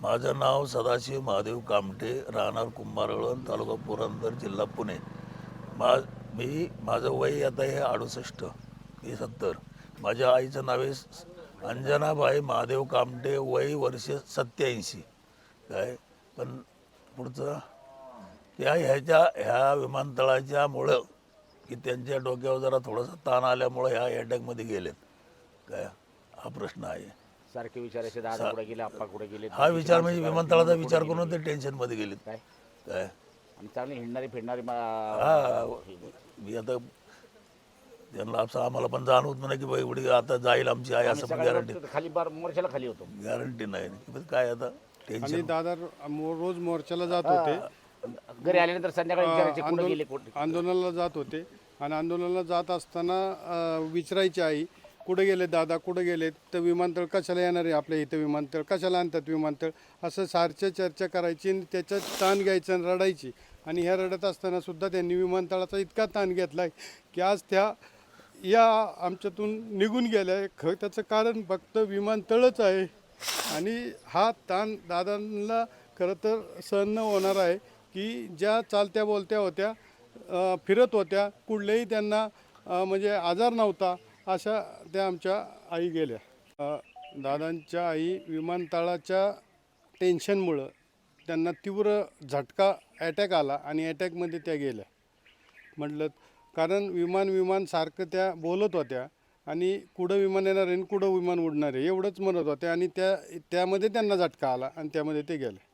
माझं नाव सदाशिव महादेव कामटे राहणार कुंभारवळण तालुका पुरंदर जिल्हा पुणे. मा मी माझं वय आता हे अडुसष्ट मी सत्तर. माझ्या आईचं नाव आहे अंजनाबाई महादेव कामटे वय वर्ष सत्याऐंशी काय? पण पुढचं? त्या ह्याच्या ह्या विमानतळाच्यामुळं की त्यांच्या डोक्यावर जरा थोडासा ताण आल्यामुळं ह्या अटॅकमध्ये गेलेत. काय? हा प्रश्न आहे. सारखे विचारायचे दादा कुठे गेले आप्पा कुठे गेले हा विचार म्हणजे विमानतळाचा विचार करून ते टेन्शनमध्ये गेलेत काय? काय? आणि चांगली हिंडणारी फिरणारी मा- हा मी आता त्यांना असं आम्हाला पण जाणवत नाही की बाई एवढी आता जाईल आमची आई असं पण गॅरंटी खाली बार मोर्चाला खाली होतो. गॅरंटी नाही. पण काय आता? आणि टेन्शन दादा मो- रोज मोर्चाला जात होते. घरी आल्यानंतर संध्याकाळी विचारायचे कुठे आंदोलन- गेले कुठे? आंदोलनाला जात होते. आणि आंदोलनाला जात असताना अं, विचारायची आई कुठं गेले दादा? कुठं गेले? तर विमानतळ कशाला येणार आहे? आपल्या इथं विमानतळ कशाला आणतात विमानतळ? असं सारख्या चर्चा करायची आणि त्याच्यात ताण घ्यायचं आणि रडायची. आणि ह्या रडत असताना सुद्धा त्यांनी विमानतळाचा इतका ताण घेतला की आज त्या या आमच्यातून निघून गेल्या. ख त्याचं कारण फक्त विमानतळच आहे. आणि हा ताण दादांना खरं तर सहन न होणार आहे की ज्या चालत्या बोलत्या होत्या फिरत होत्या कुठल्याही त्यांना म्हणजे आजार नव्हता. अशा त्या आमच्या आई गेल्या. दादांच्या आई विमानतळाच्या टेन्शनमुळं त्यांना तीव्र झटका अटॅक आला आणि अटॅकमध्ये त्या गेल्या. म्हटलं कारण विमान विमान सारखं त्या बोलत होत्या आणि कुठं विमान येणार आहे आणि कुठं विमान उडणार आहे एवढंच म्हणत होत्या आणि त्या त्यामध्ये त्यांना झटका आला आणि त्यामध्ये ते गेले.